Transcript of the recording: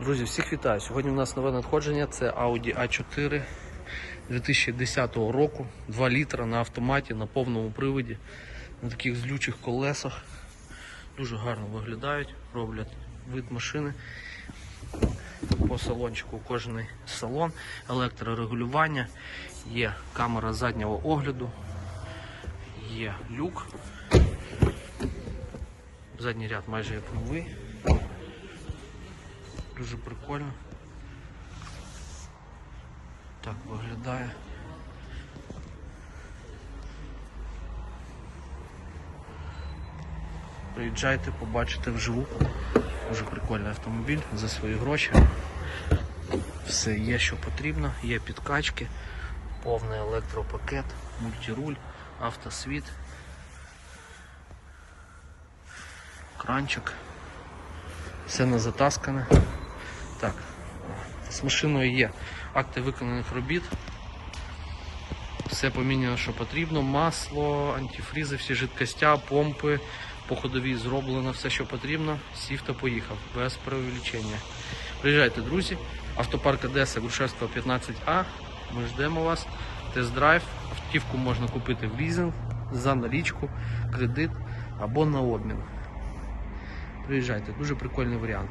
Друзі, всіх вітаю. Сьогодні у нас нове надходження. Це Audi A4 2010 року. 2 літра на автоматі, на повному приводі, на таких злючих колесах. Дуже гарно виглядають, роблять вид машини. По салончику кожний салон, електрорегулювання, є камера заднього огляду, є люк. Задній ряд майже як новий. Дуже прикольно. Так виглядає. Приїжджайте, побачите вживу. Дуже прикольний автомобіль за свої гроші. Все є, що потрібно, є підкачки, повний електропакет, мультируль, автосвіт, кранчик. Все не затаскане. Так, з машиною є акти виконаних робіт. Все поміняно, що потрібно. Масло, антифрізи, всі жидкостя, помпи, по ходовій зроблено все, що потрібно. Сів та поїхав, без преувеличення. Приїжджайте, друзі. Автопарк Одеса, Грушевського 15А. Ми ждемо вас. Тест-драйв. Автівку можна купити в лізинг, за налічку, кредит або на обмін. Приїжджайте, дуже прикольний варіант.